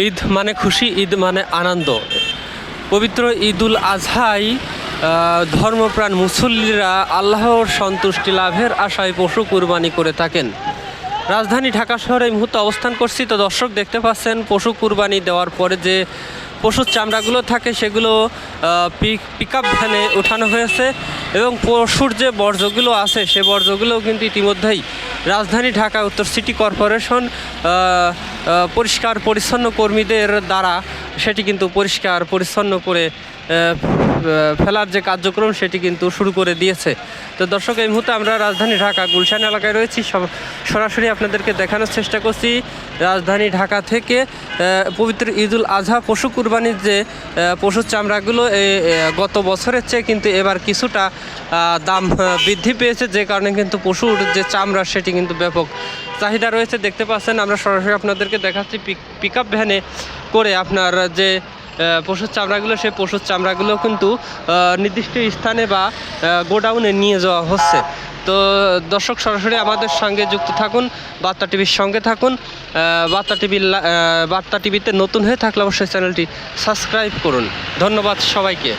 ঈদ মানে খুশি, ঈদ মানে আনন্দ। পবিত্র ঈদুল আজহাই ধর্মপ্রাণ মুসল্লিরা আল্লাহর সন্তুষ্টি লাভের আশায় পশু কুরবানি করে থাকেন। রাজধানী ঢাকা শহরে এই মুহূর্তে অবস্থান করছি। তো দর্শক দেখতে পাচ্ছেন, পশু কুরবানি দেওয়ার পরে যে পশুর চামড়াগুলো থাকে, সেগুলো পিক আপ ভ্যানে ওঠানো হয়েছে এবং পশুর যে বর্জ্যগুলো আছে, সে বর্জ্যগুলোও কিন্তু ইতিমধ্যেই রাজধানী ঢাকা উত্তর সিটি কর্পোরেশন পরিষ্কার পরিচ্ছন্ন কর্মীদের দ্বারা সেটি কিন্তু পরিষ্কার, পরিচ্ছন্ন করে ফেলার যে কার্যক্রম সেটি কিন্তু শুরু করে দিয়েছে। তো দর্শক, এই মুহূর্তে আমরা রাজধানী ঢাকা, গুলশান এলাকায় রয়েছি। সরাসরি আপনাদেরকে দেখানোর চেষ্টা করছি। রাজধানী ঢাকা থেকে পবিত্র ঈদুল আজহা পশু কুরবানির যে পশুর চামড়াগুলো গত বছরের চেয়ে কিন্তু এবার কিছুটা দাম বৃদ্ধি পেয়েছে। যে কারণে কিন্তু পশুর যে চামড়া সেটি কিন্তু ব্যাপক চাহিদা রয়েছে। দেখতে পাচ্ছেন, আমরা সরাসরি আপনাদেরকে দেখাচ্ছি। পিক আপ ভ্যানে করে আপনার যে পশুর চামড়াগুলো, সেই পশুর চামড়াগুলো কিন্তু নির্দিষ্ট স্থানে বা গোডাউনে নিয়ে যাওয়া হচ্ছে। তো দর্শক সরাসরি আমাদের সঙ্গে যুক্ত থাকুন, বার্তা টিভির সঙ্গে থাকুন বার্তা টিভির বার্তা টিভিতে নতুন হয়ে থাকলে অবশ্যই চ্যানেলটি সাবস্ক্রাইব করুন। ধন্যবাদ সবাইকে।